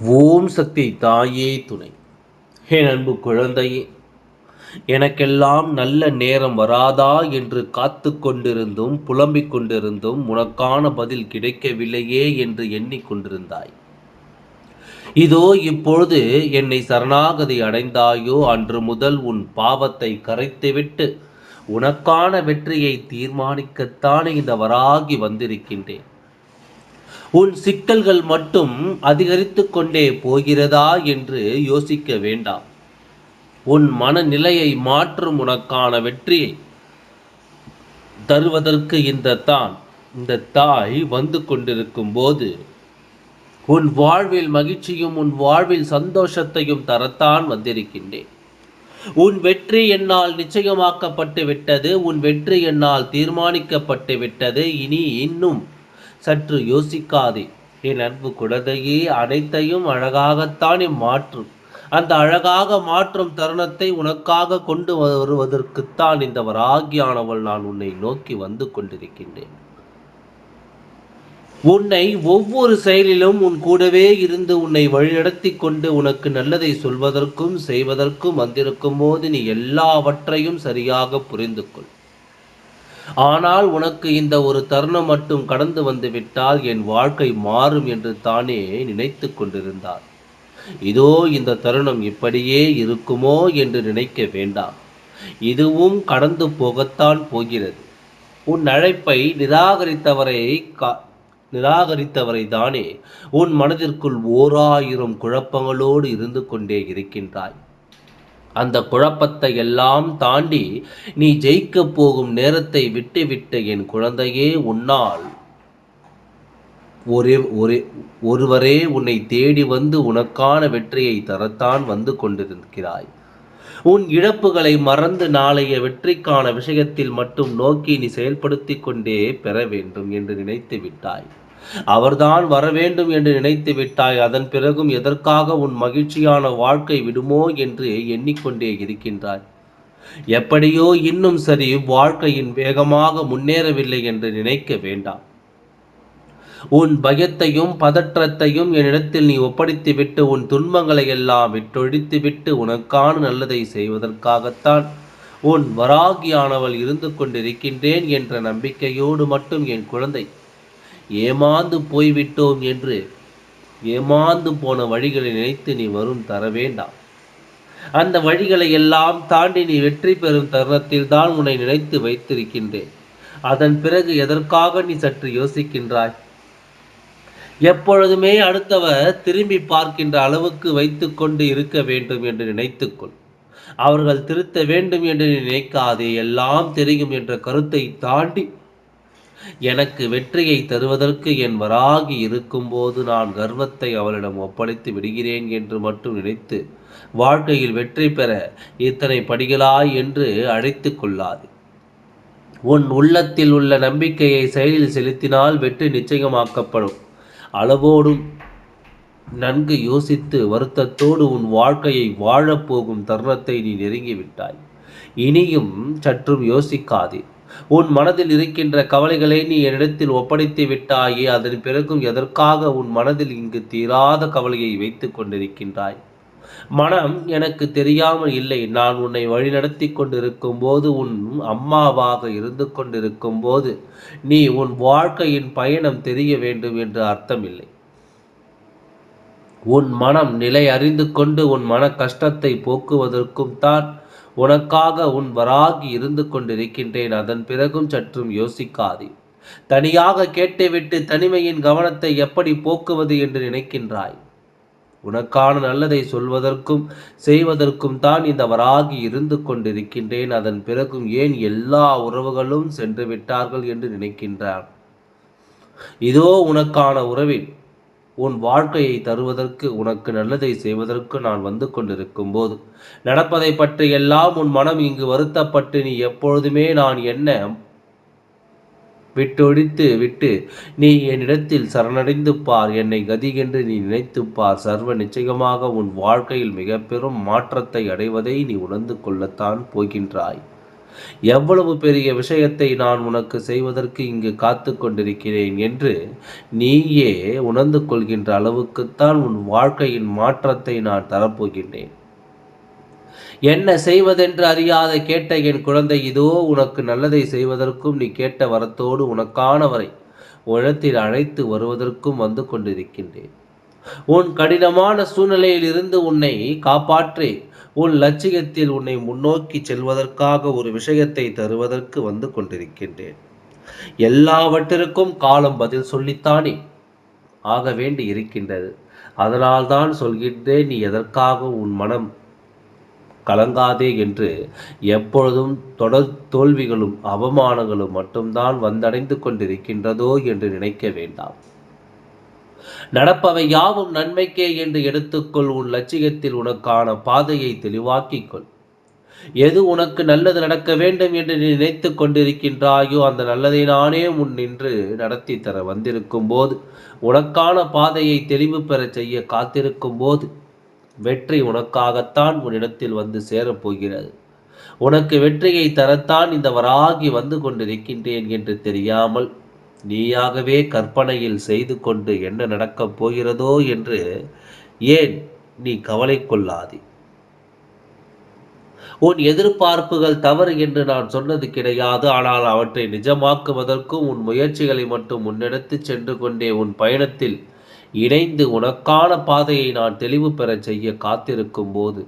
ஓம் சக்தி தாயே துணை. என் அன்பு குழந்தையே எனக்கெல்லாம் நல்ல நேரம் வராதா என்று காத்து கொண்டிருந்தும் புலம்பிக் கொண்டிருந்தும் உனக்கான பதில் கிடைக்கவில்லையே என்று எண்ணிக்கொண்டிருந்தாய் இதோ இப்பொழுது என்னை சரணாகதி அடைந்தாயோ அன்று முதல் உன் பாவத்தை கரைத்துவிட்டு உனக்கான வெற்றியை தீர்மானிக்கத்தானே இந்த வராகி வந்திருக்கின்றேன். உன் சிக்கல்கள் மட்டும் அதிகரித்து கொண்டே போகிறதா என்று யோசிக்க வேண்டாம். உன் மனநிலையை மாற்றும் உனக்கான வெற்றியை தருவதற்கு இந்த தான் இந்த தாய் வந்து கொண்டிருக்கும் போது. உன் வாழ்வில் மகிழ்ச்சியும் உன் வாழ்வில் சந்தோஷத்தையும் தரத்தான் வந்திருக்கின்றேன். உன் வெற்றி என்னால் நிச்சயமாக்கப்பட்டு விட்டது உன் வெற்றி என்னால் தீர்மானிக்கப்பட்டு விட்டது இனி இன்னும் சற்று யோசிக்காதே. என் அன்பு குழந்தையே அனைத்தையும் அழகாகத்தானே மாற்றும். அந்த அழகாக மாற்றும் தருணத்தை உனக்காக கொண்டு வருவதற்குத்தான் இந்த வராகியானவள் நான் உன்னை நோக்கி வந்து கொண்டிருக்கின்றேன். உன்னை ஒவ்வொரு செயலிலும் உன் கூடவே இருந்து உன்னை வழிநடத்தி கொண்டு உனக்கு நல்லதை சொல்வதற்கும் செய்வதற்கும் வந்திருக்கும் போது நீ எல்லாவற்றையும் சரியாக புரிந்து கொள் ஆனால் உனக்கு இந்த ஒரு தருணம் மட்டும் கடந்து வந்து விட்டால் என் வாழ்க்கை மாறும் என்று தானே நினைத்து கொண்டிருந்தார். இதோ இந்த தருணம் இப்படியே இருக்குமோ என்று நினைக்க வேண்டாம். இதுவும் கடந்து போகத்தான் போகிறது. உன் அழைப்பை நிராகரித்தவரை கா நிராகரித்தவரை தானே உன் மனதிற்குள் ஓராயிரம் குழப்பங்களோடு இருந்து கொண்டே இருக்கின்றாய். அந்த குழப்பத்தை எல்லாம் தாண்டி நீ ஜெயிக்கப் போகும் நேரத்தை விட்டுவிட்டு என் குழந்தையே உன்னால் ஒரே ஒரே ஒருவரே உன்னை தேடி வந்து உனக்கான வெற்றியை தரத்தான் வந்து கொண்டிருக்கிறாய். உன் இழப்புகளை மறந்து நாளைய வெற்றிக்கான விஷயத்தில் மட்டும் நோக்கி நீ செயல்படுத்தி கொண்டே பெற வேண்டும் என்று நினைத்து விட்டாய். அவர்தான் வர வேண்டும் என்று நினைத்து விட்டாய். அதன் பிறகும் எதற்காக உன் மகிழ்ச்சியான வாழ்க்கை விடுமோ என்று எண்ணிக்கொண்டே இருக்கின்றாய். எப்படியோ இன்னும் சரி வாழ்க்கையின் வேகமாக முன்னேறவில்லை என்று நினைக்க வேண்டாம். உன் பயத்தையும் பதற்றத்தையும் என்னிடத்தில் நீ ஒப்படைத்துவிட்டு உன் துன்பங்களை எல்லாம் விட்டொழித்துவிட்டு உனக்கான நல்லதை செய்வதற்காகத்தான் உன் வராகியானவள் இருந்து கொண்டிருக்கின்றேன் என்ற நம்பிக்கையோடு மட்டும் என் குழந்தை ஏமாந்து போய்விட்டோம் என்று ஏமாந்து போன வழிகளை நினைத்து நீ வரும் தர வேண்டாம். அந்த வழிகளை எல்லாம் தாண்டி நீ வெற்றி பெறும் தருணத்தில் தான் உன்னை நினைத்து வைத்திருக்கின்றேன். அதன் பிறகு எதற்காக நீ சற்று யோசிக்கின்றாய்? எப்பொழுதுமே அடுத்தவர் திரும்பி பார்க்கின்ற அளவுக்கு வைத்துக்கொண்டு இருக்க வேண்டும் என்று நினைத்துக்கொள் அவர்கள் திருத்த வேண்டும் என்று நினைக்காதே எல்லாம் தெரியும் என்ற கருத்தை தாண்டி எனக்கு வெற்றியை தருவதற்கு என் வராகி இருக்கும்போது நான் கர்வத்தை அவளிடம் ஒப்படைத்து விடுகிறேன் என்று மட்டும் நினைத்து வாழ்க்கையில் வெற்றி பெற இத்தனை படிகளாய் என்று அழைத்து கொள்ளாது. உன் உள்ளத்தில் உள்ள நம்பிக்கையை செயலில் செலுத்தினால் வெற்றி நிச்சயமாக்கப்படும். அளவோடும் நன்கு யோசித்து வருத்தத்தோடு உன் வாழ்க்கையை வாழப்போகும் தருணத்தை நீ நெருங்கிவிட்டாய். இனியும் சற்றும் யோசிக்காதே. உன் மனதில் இருக்கின்ற கவலைகளை நீ என்னிடத்தில் ஒப்படைத்து விட்டாயே அதன் பிறகும் எதற்காக உன் மனதில் இங்கு தீராத கவலையை வைத்து கொண்டிருக்கின்றாய்? மனம் எனக்கு தெரியாமல் இல்லை. நான் உன்னை வழிநடத்தி கொண்டிருக்கும் போது உன் அம்மாவாக இருந்து கொண்டிருக்கும் போது நீ உன் வாழ்க்கையின் பயணம் தெரிய வேண்டும் என்று அர்த்தமில்லை. உன் மனம் நிலை அறிந்து கொண்டு உன் மன கஷ்டத்தை போக்குவதற்கும் தான் உனக்காக உன் வராகி இருந்து கொண்டிருக்கின்றேன். அதன் பிறகும் சற்றும் யோசிக்காதே. தனியாக கேட்டுவிட்டு தனிமையின் கவனத்தை எப்படி போக்குவது என்று நினைக்கின்றாய்? உனக்கான நல்லதை சொல்வதற்கும் செய்வதற்கும் தான் இந்த வராகி இருந்து கொண்டிருக்கின்றேன். அதன் பிறகும் ஏன் எல்லா உறவுகளும் சென்று விட்டார்கள் என்று நினைக்கின்றான் இதோ உனக்கான உறவில் உன் வாழ்க்கையை தருவதற்கு உனக்கு நல்லதை செய்வதற்கு நான் வந்து கொண்டிருக்கும் போது நடப்பதை பற்றி எல்லாம் உன் மனம் இங்கு வருத்தப்பட்டு நீ எப்பொழுதுமே நான் என்ன விட்டொழித்து விட்டு நீ என்னிடத்தில் சரணடைந்து பார் என்னை கதி என்று நீ நினைத்து பார். சர்வ நிச்சயமாக உன் வாழ்க்கையில் மிக பெரும் மாற்றத்தை அடைவதை நீ உணர்ந்து கொள்ளத்தான் போகின்றாய். எவ்வளவு பெரிய விஷயத்தை நான் உனக்கு செய்வதற்கு இங்கு காத்து கொண்டிருக்கிறேன் என்று நீயே உணர்ந்து கொள்கின்ற அளவுக்குத்தான் உன் வாழ்க்கையின் மாற்றத்தை நான் தரப்போகின்றேன். என்ன செய்வதென்று அறியாத கேட்ட என் குழந்தை இதோ உனக்கு நல்லதை செய்வதற்கும் நீ கேட்ட வரத்தோடு உனக்கானவரை உலகத்தில் அழைத்து வருவதற்கும் வந்து கொண்டிருக்கின்றேன். உன் கடினமான சூழ்நிலையில் இருந்து உன்னை காப்பாற்றி உன் லட்சியத்தில் உன்னை முன்னோக்கி செல்வதற்காக ஒரு விஷயத்தை தருவதற்கு வந்து கொண்டிருக்கின்றேன். எல்லாவற்றிற்கும் காலம் பதில் சொல்லித்தானே? ஆக வேண்டி இருக்கின்றது. அதனால்தான் சொல்கின்றேன் நீ எதற்காக உன் மனம் கலங்காதே என்று எப்பொழுதும் தொடர் தோல்விகளும் அவமானங்களும் மட்டும்தான் வந்தடைந்து கொண்டிருக்கின்றதோ என்று நினைக்க வேண்டாம். நடப்பவை யாவும் நன்மைக்கே என்று எடுத்துக்கொள். உன் லட்சியத்தில் உனக்கான பாதையை தெளிவாக்கிக்கொள் எது உனக்கு நல்லது நடக்க வேண்டும் என்று நீ நினைத்து கொண்டிருக்கின்றாயோ அந்த நல்லதை நானே முன் நின்று நடத்தி தர வந்திருக்கும் போது உனக்கான பாதையை தெளிவு பெற செய்ய காத்திருக்கும் போது வெற்றி உனக்காகத்தான் உன்னிடத்தில் வந்து சேரப்போகிறது உனக்கு வெற்றியை தரத்தான் இந்த வராகி வந்து கொண்டிருக்கின்றேன் என்று தெரியாமல் நீயாகவே கற்பனையில் செய்து கொண்டு என்ன நடக்கப் போகிறதோ என்று ஏன் நீ கவலை கொள்ளாதே? உன் எதிர்பார்ப்புகள் தவறு என்று நான் சொன்னது கிடையாது. ஆனால் அவற்றை நிஜமாக்குவதற்கும் உன் முயற்சிகளை மட்டும் முன்னெடுத்து சென்று கொண்டே உன் பயணத்தில் இணைந்து உனக்கான பாதையை நான் தெளிவு பெறச் செய்ய காத்திருக்கும் போது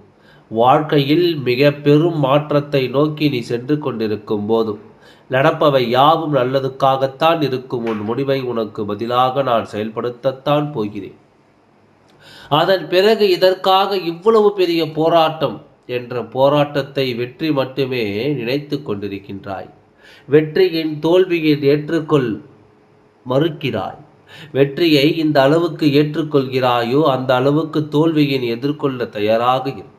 வாழ்க்கையில் மிக பெரும் மாற்றத்தை நோக்கி நீ சென்று கொண்டிருக்கும் போதும் நடப்பவை யாவும் நல்லதுக்காகத்தான் இருக்கும். உன் முடிவை உனக்கு பதிலாக நான் செயல்படுத்தத்தான் போகிறேன். அதன் பிறகு இதற்காக இவ்வளவு பெரிய போராட்டம் என்ற போராட்டத்தை வெற்றி மட்டுமே நினைத்து கொண்டிருக்கின்றாய். வெற்றியின் தோல்வியை ஏற்றுக்கொள் மறுக்கிறாய். வெற்றியை இந்த அளவுக்கு ஏற்றுக்கொள்கிறாயோ அந்த அளவுக்கு தோல்வியின் எதிர்கொள்ள தயாராக இரு.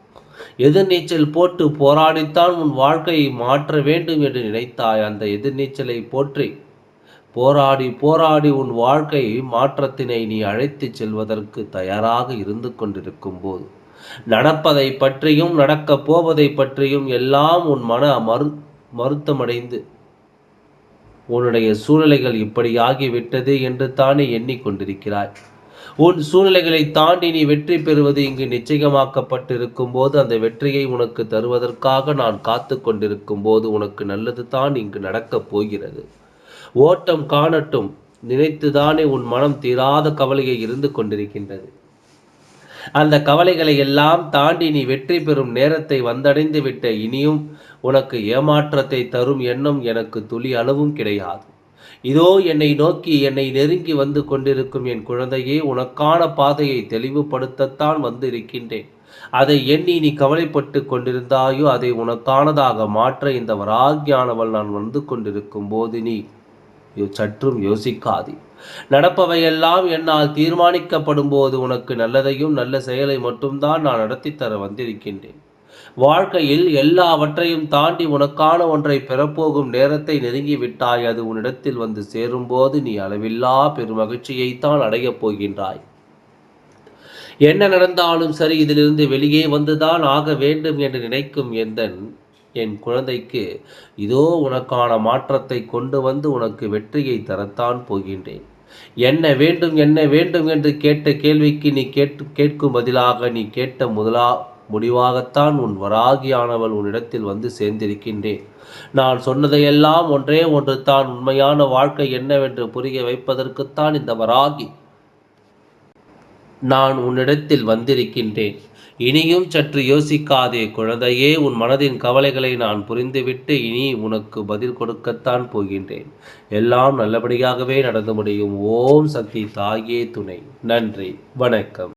எதிர்நீச்சல் போட்டு போராடித்தான் உன் வாழ்க்கையை மாற்ற வேண்டும் என்று நினைத்தாய். அந்த எதிர்நீச்சலை போற்றி போராடி போராடி உன் வாழ்க்கை மாற்றத்தினை நீ அழைத்துச் செல்வதற்கு தயாராக இருந்து கொண்டிருக்கும் போது நடப்பதை பற்றியும் நடக்கப் போவதை பற்றியும் எல்லாம் உன் மன மறு மருத்தமடைந்து உன்னுடைய சூழ்நிலைகள் இப்படி ஆகிவிட்டது என்று தானே எண்ணிக்கொண்டிருக்கிறாய். உன் சூழ்நிலைகளை தாண்டி நீ வெற்றி பெறுவது இங்கு நிச்சயமாக்கப்பட்டிருக்கும் போது அந்த வெற்றியை உனக்கு தருவதற்காக நான் காத்து கொண்டிருக்கும் போது உனக்கு நல்லது தான் இங்கு நடக்கப் போகிறது. ஓட்டம் காணட்டும். நினைத்துதானே உன் மனம் தீராத கவலையை இருந்து கொண்டிருக்கின்றது. அந்த கவலைகளை எல்லாம் தாண்டி நீ வெற்றி பெறும் நேரத்தை வந்தடைந்து விட்ட இனியும் உனக்கு ஏமாற்றத்தை தரும் எண்ணம் எனக்கு துளி அளவும் கிடையாது. இதோ என்னை நோக்கி என்னை நெருங்கி வந்து கொண்டிருக்கும் என் குழந்தையே உனக்கான பாதையை தெளிவுபடுத்தத்தான் வந்து இருக்கின்றேன் அதை எண்ணி நீ கவலைப்பட்டு கொண்டிருந்தாயோ அதை உனக்கானதாக மாற்ற இந்த வராகியானவள் நான் வந்து கொண்டிருக்கும் போது நீ சற்றும் யோசிக்காதே. நடப்பவையெல்லாம் என்னால் தீர்மானிக்கப்படும் போது உனக்கு நல்லதையும் நல்ல செயலை மட்டும்தான் நான் நடத்தி தர வந்திருக்கின்றேன். வாழ்க்கையில் எல்லாவற்றையும் தாண்டி உனக்கான ஒன்றை பெறப்போகும் நேரத்தை நெருங்கிவிட்டாய். அது உன்னிடத்தில் வந்து சேரும்போது நீ அளவில்லா பெருமகிழ்ச்சியைத்தான் அடையப் போகின்றாய். என்ன நடந்தாலும் சரி இதிலிருந்து வெளியே வந்துதான் ஆக வேண்டும் என்று நினைக்கும் எந்தன் என் குழந்தைக்கு இதோ உனக்கான மாற்றத்தை கொண்டு வந்து உனக்கு வெற்றியை தரத்தான் போகின்றேன். என்ன வேண்டும் என்ன வேண்டும் என்று கேட்ட கேள்விக்கு நீ கேட்டு கேட்கும் பதிலாக நீ கேட்ட முதலா முடிவாகத்தான் உன் வராகியானவள் உன்னிடத்தில் வந்து சேர்ந்திருக்கின்றேன். நான் சொன்னதையெல்லாம் ஒன்றே ஒன்று தான் உண்மையான வாழ்க்கை என்னவென்று புரிய வைப்பதற்குத்தான் இந்த வராகி நான் உன்னிடத்தில் வந்திருக்கின்றேன். இனியும் சற்று யோசிக்காதே குழந்தையே. உன் மனதின் கவலைகளை நான் புரிந்துவிட்டு இனி உனக்கு பதில் கொடுக்கத்தான் போகின்றேன். எல்லாம் நல்லபடியாகவே நடந்து முடியும். ஓம் சக்தி தாயே துணை. நன்றி. வணக்கம்.